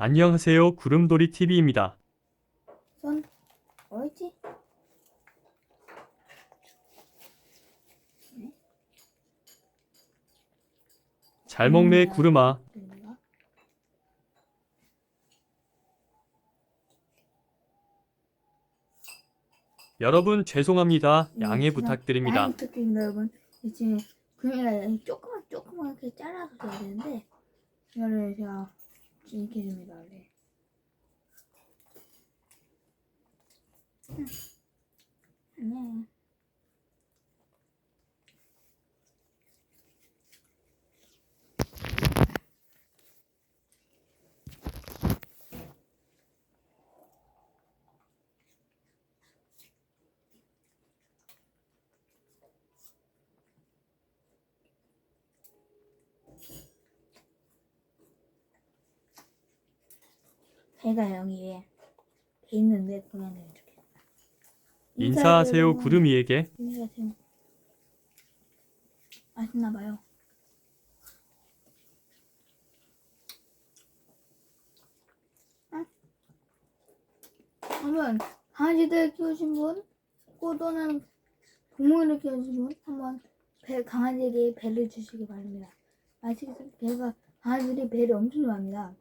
안녕하세요. 구름돌이 TV입니다. 손 어딨지? 잘 먹네 구름아. 여기가? 여러분 죄송합니다. 양해 음, 부탁드립니다. 양해 부탁드립니다 여러분 지금 그냥 조그만 조그맣게 잘라서 돼야 되는데 이거를 제가 줍니다 원래 음. 아니야 배가 여기에 배 있는데 보면 이렇게 인사하세요. 구름이에게. 인사하세요 맛있나 봐요 한번 강아지들 키우신 분, 또 또는 동물을 키우신 분, 한번 배, 강아지에게 배를 주시기 바랍니다. 아시겠어요? 배가, 강아지들이 배를 엄청 좋아합니다.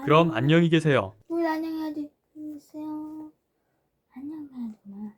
그럼 안녕히 계세요. 우리 안녕히 계세요. 안녕, 가야 뭐.